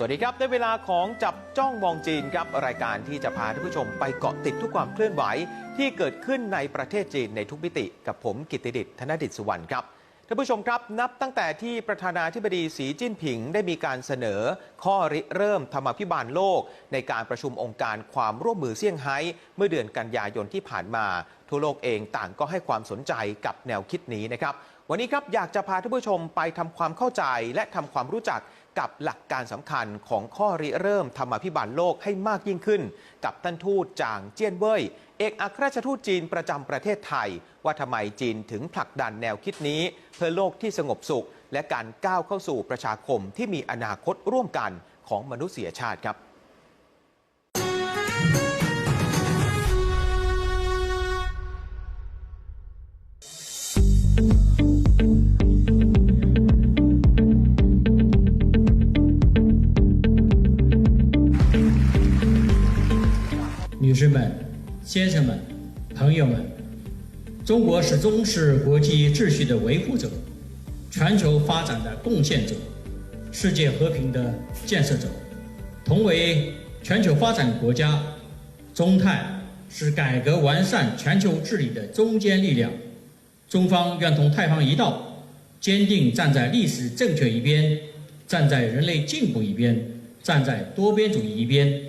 สวัสดีครับ ได้เวลาของจับจ้องมองจีนครับ รายการที่จะพาท่านผู้ชมไปเกาะติดทุกความเคลื่อนไหว ที่เกิดขึ้นในประเทศจีนในทุกมิติ กับผมกิตติดิษฐ์ธนดิษฐ์สุวรรณครับท่านผู้ชมครับนับตั้งแต่ที่ประธานาธิบดีสีจิ้นผิงได้มีการเสนอ ข้อริเริ่มธรรมาภิบาลโลก ในการประชุมองค์การความร่วมมือเซี่ยงไฮ้เมื่อเดือนกันยายนที่ผ่านมา ทั่วโลกเองต่างก็ให้ความสนใจกับแนวคิดนี้นะครับ วันนี้ครับอยากจะพาท่านผู้ชมไปทำความเข้าใจและทำความรู้จัก กับหลักการสำคัญของข้อริเริ่มธรรมาภิบาลโลกให้มากยิ่งขึ้น กับท่านทูตจางเจี้ยนเว่ยเอกอัครราชทูตจีนประจำประเทศไทย ว่าทำไมจีนถึงผลักดันแนวคิดนี้ เพื่อโลกที่สงบสุข และการก้าวเข้าสู่ประชาคมที่มีอนาคตร่วมกันของมนุษยชาติครับ 女士们、先生们、朋友们，中国始终是国际秩序的维护者，全球发展的贡献者，世界和平的建设者。同为全球发展国家，中泰是改革完善全球治理的中坚力量。中方愿同泰方一道，坚定站在历史正确一边，站在人类进步一边，站在多边主义一边，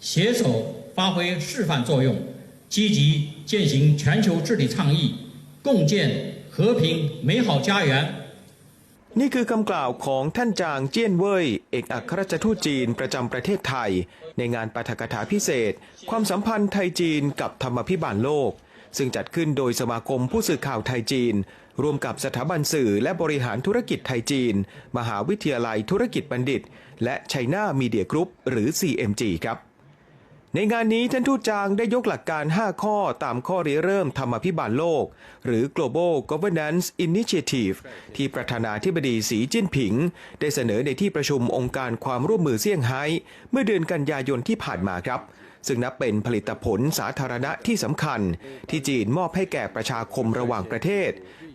携手发挥示范作用，积极践行全球治理倡议，共建和平美好家园。 นี่คือคำกล่าวของท่านจางเจี้ยนเว่ยเอกอัครราชทูตจีนประจำประเทศไทย ในงานปาฐกถาพิเศษ ความสัมพันธ์ไทยจีนกับธรรมพิบาลโลก ซึ่งจัดขึ้นโดยสมาคมผู้สื่อข่าวไทยจีน ร่วมกับสถาบันสื่อและบริหารธุรกิจไทยจีน มหาวิทยาลัยธุรกิจบัณฑิต และไชน่ามีเดียกรุ๊ปหรือ CMG ครับ ในงานนี้ท่านทูตจางได้ยกหลักการ 5 ข้อตามข้อริเริ่มธรรมาภิบาลโลก หรือ Global Governance Initiative ที่ประธานาธิบดีสีจิ้นผิง ได้เสนอในที่ประชุมองค์การความร่วมมือเซี่ยงไฮ้ เมื่อเดือนกันยายนที่ผ่านมาครับ ซึ่งนับเป็นผลิตผลสาธารณะที่สำคัญ ที่จีนมอบให้แก่ประชาคมระหว่างประเทศ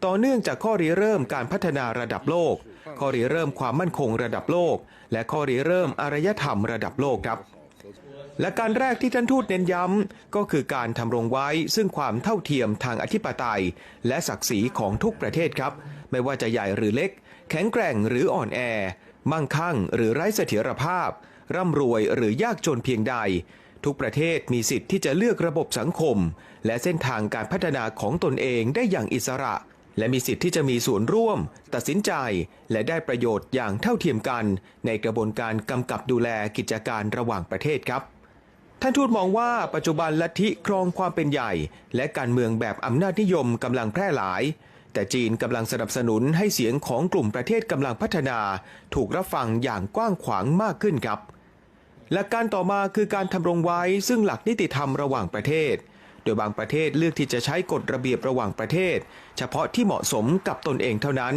ต่อเนื่องจากข้อริเริ่มการพัฒนาระดับโลก ข้อริเริ่มความมั่นคงระดับโลก และข้อริเริ่มอารยธรรมระดับโลกครับ และการแรกที่ท่านทูตเน้นย้ำ ก็คือการทำรงไว้ซึ่งความเท่าเทียมทางอธิปไตย และศักดิ์ศรีของทุกประเทศครับ ไม่ว่าจะใหญ่หรือเล็ก แข็งแกร่งหรืออ่อนแอ มั่งคั่งหรือไร้เสถียรภาพ ร่ำรวยหรือยากจนเพียงใด ทุกประเทศมีสิทธิ์ที่จะเลือกระบบสังคม และเส้นทางการพัฒนาของตนเองได้อย่างอิสระ และมีสิทธิ์ที่จะมีส่วนร่วม ตัดสินใจ และได้ประโยชน์อย่างเท่าเทียมกัน ในกระบวนการกำกับดูแลกิจการระหว่างประเทศครับ ท่านทูตมองว่าปัจจุบันลัทธิครองความเป็นใหญ่ และการเมืองแบบอำนาจนิยมกำลังแพร่หลาย แต่จีนกำลังสนับสนุนให้เสียงของกลุ่มประเทศกำลังพัฒนา ถูกรับฟังอย่างกว้างขวางมากขึ้นครับ หลักการต่อมาคือการทำรงไว้ซึ่งหลักนิติธรรมระหว่างประเทศ โดยบางประเทศเลือกที่จะใช้กฎระเบียบระหว่างประเทศ เฉพาะที่เหมาะสมกับตนเองเท่านั้น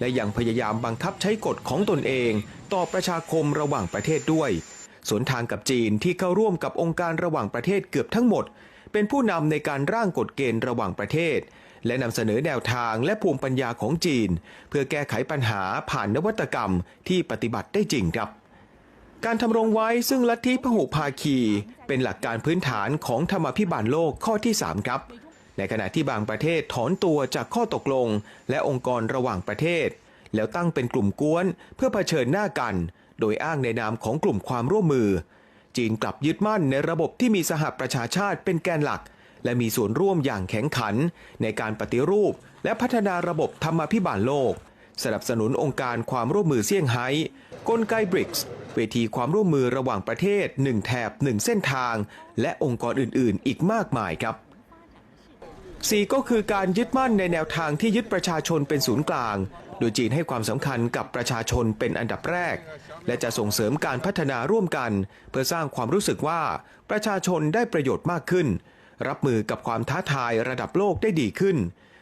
และยังพยายามบังคับใช้กฎของตนเอง ต่อประชาคมระหว่างประเทศด้วย สวนทางกับจีนที่เข้าร่วมกับองค์การระหว่างประเทศเกือบทั้งหมด เป็นผู้นำในการร่างกฎเกณฑ์ระหว่างประเทศ และนำเสนอแนวทางและภูมิปัญญาของจีน เพื่อแก้ไขปัญหาผ่านนวัตกรรมที่ปฏิบัติได้จริงครับการทำรงไว้ซึ่งลัทธิพหุภาคี เป็นหลักการพื้นฐานของธรรมาภิบาลโลกข้อที่ 3 ครับ ในขณะที่บางประเทศถอนตัวจากข้อตกลง และองค์กรระหว่างประเทศ แล้วตั้งเป็นกลุ่มกวนเพื่อเผชิญหน้ากัน โดยอ้างในนามของกลุ่มความร่วมมือ จีนกลับยึดมั่นในระบบที่มีสหประชาชาติเป็นแกนหลัก และมีส่วนร่วมอย่างแข็งขัน ในการปฏิรูป และพัฒนาระบบธรรมาภิบาลโลก สนับสนุนองค์การความร่วมมือเซี่ยงไฮ้กลไกบริกส์เวทีความร่วมมือระหว่างประเทศ 1 แถบ 1 เส้นทาง และองค์กรอื่น ๆ อีกมากมายครับ สี่ก็คือการยึดมั่นในแนวทางที่ยึดประชาชนเป็นศูนย์กลาง โดยจีนให้ความสำคัญกับประชาชนเป็นอันดับแรก และจะส่งเสริมการพัฒนาร่วมกัน เพื่อสร้างความรู้สึกว่าประชาชนได้ประโยชน์มากขึ้น รับมือกับความท้าทายระดับโลกได้ดีขึ้น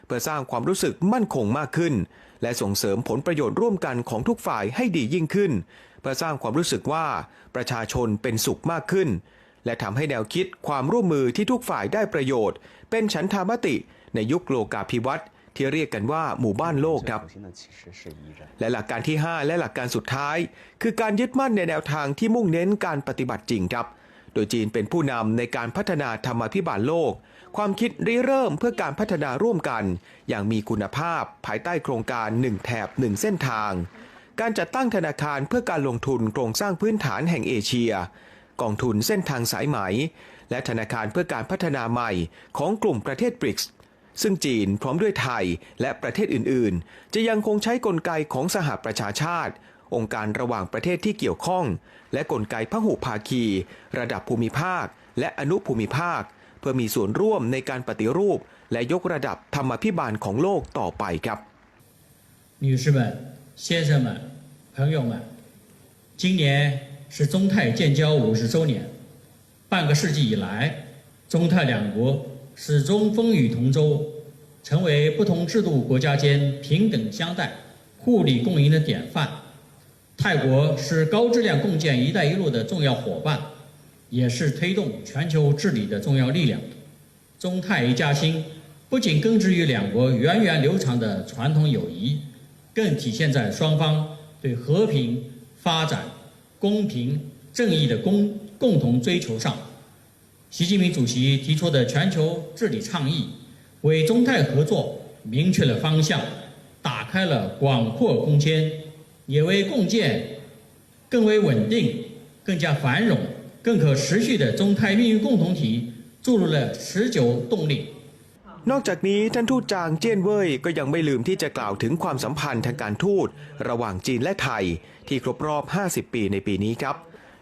เพื่อสร้างความรู้สึกมั่นคงมากขึ้น และส่งเสริมผลประโยชน์ร่วมกันของทุกฝ่ายให้ดียิ่งขึ้น เพื่อสร้างความรู้สึกว่าประชาชนเป็นสุขมากขึ้น และทำให้แนวคิดความร่วมมือที่ทุกฝ่ายได้ประโยชน์ เป็นฉันทามติในยุคโลกาภิวัตน์ที่เรียกกันว่าหมู่บ้านโลกครับ และหลักการที่ 5 และหลักการสุดท้าย คือการยึดมั่นในแนวทางที่มุ่งเน้นการปฏิบัติจริงครับ โดยจีนเป็นผู้นำในการพัฒนาธรรมพิบาลโลก ความคิดริเริ่มเพื่อการพัฒนาร่วมกัน อย่างมีคุณภาพภายใต้โครงการ 1 แถบ 1 เส้นทาง การจัดตั้งธนาคารเพื่อการลงทุนโครงสร้างพื้นฐานแห่งเอเชีย กองทุนเส้นทางสายไหม และธนาคารเพื่อการพัฒนาใหม่ของกลุ่มประเทศบริกส์ ซึ่งจีนพร้อมด้วยไทยและประเทศอื่น ๆ จะยังคงใช้กลไกของสหประชาชาติ องค์การระหว่างประเทศที่เกี่ยวข้อง และกลไกพหุภาคี ระดับภูมิภาค และอนุภูมิภาค เพื่อมีส่วนร่วมในการปฏิรูป และยกระดับธรรมาภิบาลของโลกต่อไปครับ 女士们、先生们、朋友们，今年 是中泰建交五十周年。半个世纪以来，中泰两国始终风雨同舟，成为不同制度国家间平等相待、互利共赢的典范。泰国是高质量共建“一带一路”的重要伙伴，也是推动全球治理的重要力量。中泰一家亲不仅根植于两国源远流长的传统友谊，更体现在双方对和平、发展、公平、正义的共共同追求上。习近平主席提出的全球治理倡议，为中泰合作明确了方向，打开了广阔空间，也为共建更为稳定、更加繁荣、更可持续的中泰命运共同体注入了持久动力。 นอกจากนี้ท่านทูตจางเจี้ยนเว่ยก็ยังไม่ลืมที่จะกล่าวถึงความสัมพันธ์ทางการทูตระหว่างจีนและไทย ที่ครบรอบ 50 ปีในปีนี้ครับ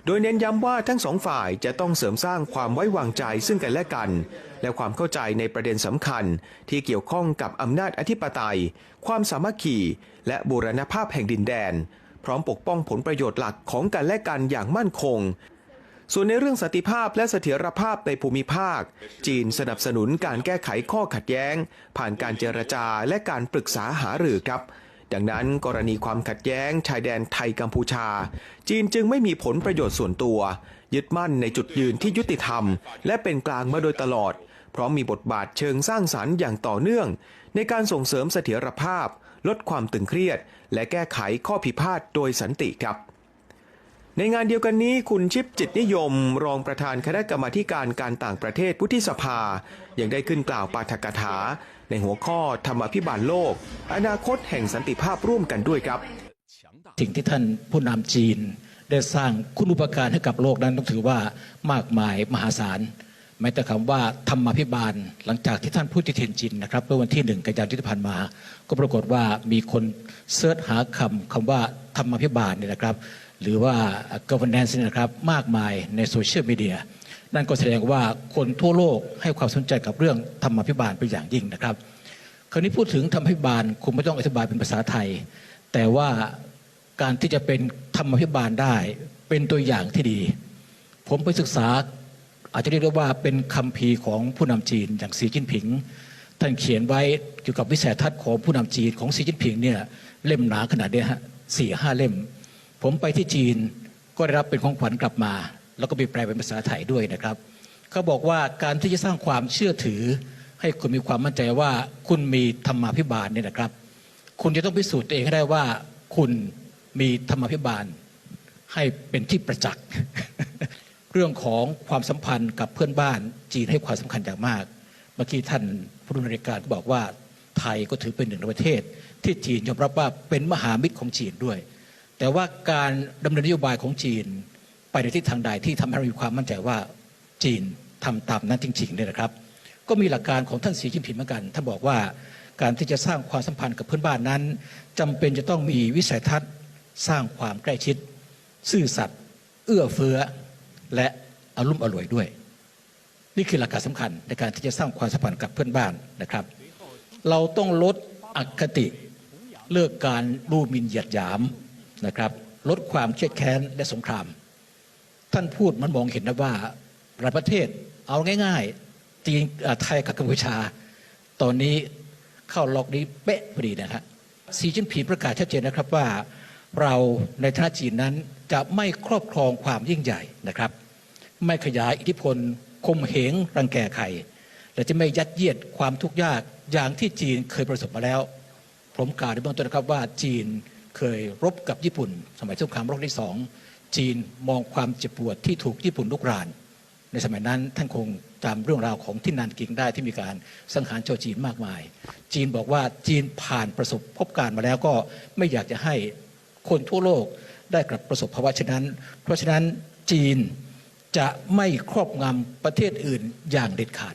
โดยเน้นย้ำว่าทั้งสองฝ่ายจะต้องเสริมสร้างความไว้วางใจซึ่งกันและกัน และความเข้าใจในประเด็นสำคัญ ที่เกี่ยวข้องกับอำนาจอธิปไตย ความสามัคคี และบูรณภาพแห่งดินแดน พร้อมปกป้องผลประโยชน์หลักของกันและกันอย่างมั่นคง ส่วนในเรื่องสันติภาพและเสถียรภาพในภูมิภาค จีนสนับสนุนการแก้ไขข้อขัดแย้ง ผ่านการเจรจาและการปรึกษาหารือครับ ดังนั้นกรณีความขัดแย้ง ชายแดนไทยกัมพูชา จีนจึงไม่มีผลประโยชน์ส่วนตัว ยึดมั่นในจุดยืนที่ยุติธรรม และเป็นกลางมาโดยตลอด พร้อมมีบทบาทเชิงสร้างสรรค์อย่างต่อเนื่อง ในการส่งเสริมเสถียรภาพ ลดความตึงเครียด และแก้ไขข้อพิพาทโดยสันติครับ ในงานเดียวกันนี้คุณชิปจิตนิยม รองประธานคณะกรรมาการการต่างประเทศพุทธิสภา ยังได้ขึ้นกล่าวปาฐกถา ในหัวข้อธรรมาภิบาลโลก อนาคตแห่งสันติภาพร่วมกันด้วยครับ สิ่งที่ท่านผู้นำจีนได้สร้างคุณอุปการให้กับโลกนั้นต้องถือว่ามากมายมหาศาลแม้แต่คำว่าธรรมาภิบาล หลังจากที่ท่านพูดที่เทียนจินนะครับเมื่อวันที่หนึ่งกันยายนที่ผ่านมา ก็ปรากฏว่ามีคนเสิร์ชหาคำคำว่าธรรมาภิบาลเนี่ยนะครับ หรือว่า governance เนี่ยนะครับมากมายในโซเชียลมีเดียนั่นก็แสดงว่าคนทั่วโลกให้ความสนใจกับเรื่องธรรมาภิบาลเป็นอย่างยิ่งนะครับ คราวนี้พูดถึงธรรมาภิบาลคงไม่ต้องอธิบายเป็นภาษาไทย แต่ว่าการที่จะเป็นธรรมาภิบาลได้เป็นตัวอย่างที่ดี ผมไปศึกษาอาจจะเรียกได้ว่าเป็นคำพีของผู้นำจีนอย่างสีจิ้นผิง ท่านเขียนไว้เกี่ยวกับวิสัยทัศน์ของผู้นำจีนของสีจิ้นผิงเนี่ยเล่มหนาขนาดเนี้ยฮะสี่ห้าเล่ม ผมไปที่จีนก็ได้รับเป็นของขวัญกลับมา แล้วก็มีแปลเป็นภาษาไทยด้วยนะครับ เขาบอกว่าการที่จะสร้างความเชื่อถือ ให้คุณมีความมั่นใจว่าคุณมีธรรมาภิบาลเนี่ยนะครับ คุณจะต้องพิสูจน์ตัวเองให้ได้ว่า คุณมีธรรมาภิบาล ให้เป็นที่ประจักษ์เรื่องของความสัมพันธ์กับเพื่อนบ้านจีนให้ความสำคัญอย่างมาก เมื่อกี้ท่านผู้ดำเนินการก็บอกว่าไทยก็ถือเป็นหนึ่งในประเทศ ที่จีนยอมรับว่าเป็นมหามิตรของจีนด้วย แต่ว่าการดำเนินนโยบายของจีน ไปในทิศทางใดที่ทำให้เรามีความมั่นใจว่าจีนทำตามนั้นจริงๆเนี่ยนะครับ ก็มีหลักการของท่านสีจิ้นผิงเหมือนกันท่านบอกว่าการที่จะสร้างความสัมพันธ์กับเพื่อนบ้านนั้นจำเป็นจะต้องมีวิสัยทัศน์สร้างความใกล้ชิด ซื่อสัตย์เอื้อเฟื้อ และอารมณ์อร่วยด้วย นี่คือหลักการสำคัญในการที่จะสร้างความสัมพันธ์กับเพื่อนบ้านนะครับ เราต้องลดอคติเลิกการดูหมิ่นเหยียดหยาม นะครับ ลดความเครียดแค้นและสงคราม ท่านพูดมันมองเห็นนะว่าหลายประเทศเอาง่ายๆจีนไทยกับกัมพูชา ตอนนี้เข้าล็อกนี้เป๊ะพอดีนะครับสีจิ้นผิงประกาศชัดเจนนะครับว่า เราในฐานะจีนนั้นจะไม่ครอบครองความยิ่งใหญ่นะครับ ไม่ขยายอิทธิพลคมเหงรังแกใครและจะไม่ยัดเยียดความทุกข์ยากอย่างที่จีนเคยประสบมาแล้ว ผมกล่าวในเบื้องต้นนะครับว่าจีน เคยรบกับญี่ปุ่น สมัยสงครามโลกที่สองจีนมองความเจ็บปวดที่ถูกญี่ปุ่นลุกราน ในสมัยนั้นท่านคงจำเรื่องราวของที่นานกิงได้ที่มีการสังหารชาวจีนมากมาย จีนบอกว่าจีนผ่านประสบพบการมาแล้วก็ไม่อยากจะให้คนทั่วโลกได้กลับประสบภาวะเช่นนั้น เพราะฉะนั้นจีนจะไม่ครอบงำประเทศอื่นอย่างเด็ดขาด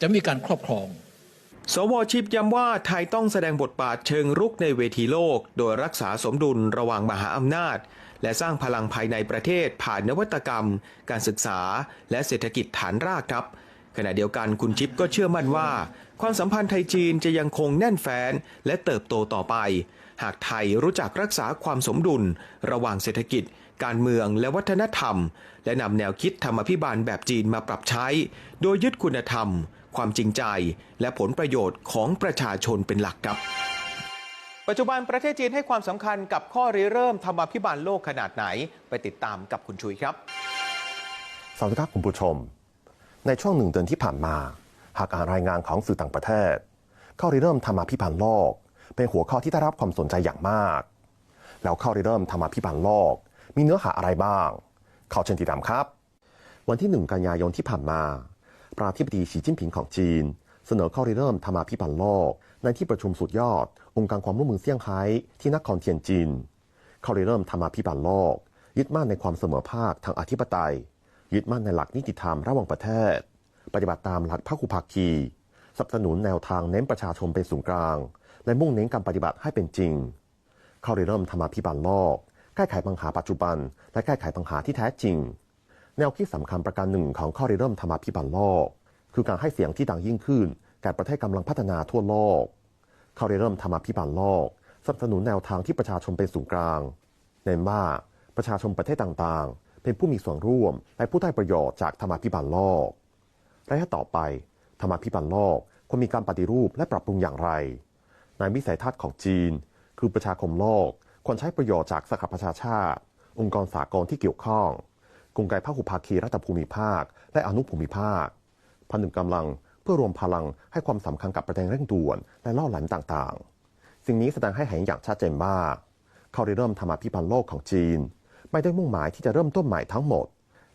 จะมีการครอบครอง สวชิปย้ำว่าไทยต้องแสดงบทบาทเชิงรุกในเวทีโลก โดยรักษาสมดุลระหว่างมหาอำนาจ และสร้างพลังภายในประเทศผ่านนวัตกรรม การศึกษา และเศรษฐกิจฐานรากครับ ขณะเดียวกันคุณชิปก็เชื่อมั่นว่า ความสัมพันธ์ไทยจีนจะยังคงแน่นแฟ้นและเติบโตต่อไป หากไทยรู้จักรักษาความสมดุล ระหว่างเศรษฐกิจ การเมืองและวัฒนธรรม และนำแนวคิดธรรมพิบาลแบบจีนมาปรับใช้ โดยยึดคุณธรรม ความจริงใจ และผลประโยชน์ของประชาชนเป็นหลักครับปัจจุบันประเทศจีนให้ความสำคัญกับข้อริเริ่มธรรมาภิบาลโลกขนาดไหน ไปติดตามกับคุณชุยครับ สวัสดีครับคุณผู้ชม ในช่วงหนึ่งเดือนที่ผ่านมา หากอ่านรายงานของสื่อต่างประเทศ ข้อริเริ่มธรรมาภิบาลโลก เป็นหัวข้อที่ได้รับความสนใจอย่างมาก แล้วข้อริเริ่มธรรมาภิบาลโลก มีเนื้อหาอะไรบ้าง เข้าเชิญติดตามครับ วันที่หนึ่งกันยายนที่ผ่านมา ประธานาธิบดีสีจิ้นผิงของจีน เสนอข้อริเริ่มธรรมาภิบาลโลก ในที่ประชุมสุดยอด องค์การความร่วมมือเซี่ยงไฮ้ที่นครเทียนจินข้อริเริ่มธรรมาภิบาลโลก ยึดมั่นในความเสมอภาคทางอธิปไตย ยึดมั่นในหลักนิติธรรมระหว่างประเทศ ปฏิบัติตามหลักพหุภาคีสนับสนุนแนวทางเน้นประชาชนเป็นศูนย์กลาง และมุ่งเน้นการปฏิบัติให้เป็นจริงข้อริเริ่มธรรมาภิบาลโลกแก้ไขปัญหาปัจจุบัน และแก้ไขปัญหาที่แท้จริง แนวคิดสำคัญประการหนึ่งของข้อริเริ่มธรรมาภิบาลโลก คือการให้เสียงที่ดังยิ่งขึ้น แก่ประเทศกำลังพัฒนาทั่วโลกข้อริเริ่มธรรมาภิบาลโลกสนับสนุนแนวทางที่ประชาชนเป็นศูนย์กลางเน้นว่าประชาชนประเทศต่างๆ เป็นผู้มีส่วนร่วมและผู้ได้ประโยชน์จากธรรมาภิบาลโลกระยะต่อไปธรรมาภิบาลโลกควรมีการปฏิรูปและปรับปรุงอย่างไร ในวิสัยทัศน์ของจีน คือประชาคมโลกควรใช้ประโยชน์จากสหประชาชาติ องค์กรสากลที่เกี่ยวข้อง กลไกพหุภาคีรัฐภูมิภาค และอนุภูมิภาคผนึกกำลังเพื่อรวมพลังให้ความสำคัญกับประเด็นเร่งด่วนและล่อหลันต่างๆ สิ่งนี้แสดงให้เห็นอย่างชัดเจนว่าเขาได้เริ่มธรรมาภิบาลโลกของจีน ไม่ได้มุ่งหมายที่จะเริ่มต้นใหม่ทั้งหมด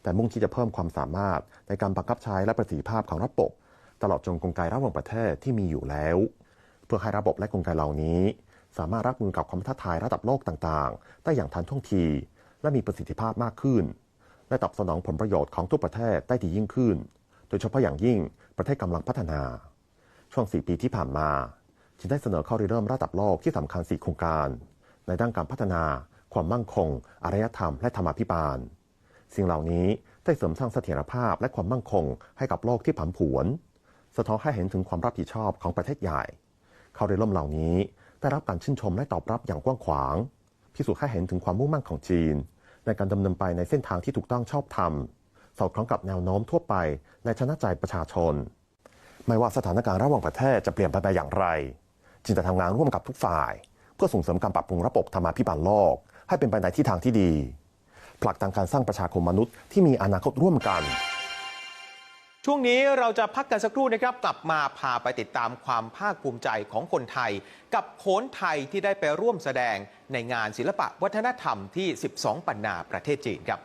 แต่มุ่งที่จะเพิ่มความสามารถในการบังคับใช้และประสิทธิภาพของระบบ ตลอดจนกลไกระหว่างประเทศที่มีอยู่แล้ว เพื่อให้ระบบและกลไกเหล่านี้ สามารถรับมือกับความท้าทายระดับโลกต่างๆ ได้อย่างทันท่วงที และมีประสิทธิภาพมากขึ้น และตอบสนองผลประโยชน์ของทุกประเทศได้ดียิ่งขึ้น โดยเฉพาะอย่างยิ่งประเทศกำลังพัฒนา ช่วง 4 ปีที่ผ่านมาจีนได้เสนอข้อริเริ่มระดับโลกที่สำคัญ 4 โครงการ ในด้านการพัฒนา ความมั่นคง อารยธรรม และธรรมาภิบาล สิ่งเหล่านี้ได้เสริมสร้างเสถียรภาพและความมั่นคงให้กับโลกที่ผันผวน สะท้อนให้เห็นถึงความรับผิดชอบของประเทศใหญ่ ข้อริเริ่มเหล่านี้ได้รับการชื่นชมและตอบรับอย่างกว้างขวาง พิสูจน์ให้เห็นถึงความมุ่งมั่นของจีน ในการดำเนินไปในเส้นทางที่ถูกต้องชอบธรรม สอดคล้องกับแนวโน้มทั่วไปในชนะใจประชาชน ไม่ว่าสถานการณ์ระหว่างประเทศจะเปลี่ยนไปไปอย่างไร จึงจะทำงานร่วมกับทุกฝ่าย เพื่อส่งเสริมการปรับปรุงระบบธรรมาภิบาลโลก ให้เป็นไปในทิศทางที่ดีผลักดันการสร้างประชาคมมนุษย์ที่มีอนาคตร่วมกัน ช่วงนี้เราจะพักกันสักครู่นะครับ กลับมาพาไปติดตามความภาคภูมิใจของคนไทย กับโขนไทยที่ได้ไปร่วมแสดงในงานศิลปะวัฒนธรรมที่ 12 ปันนาประเทศจีนครับ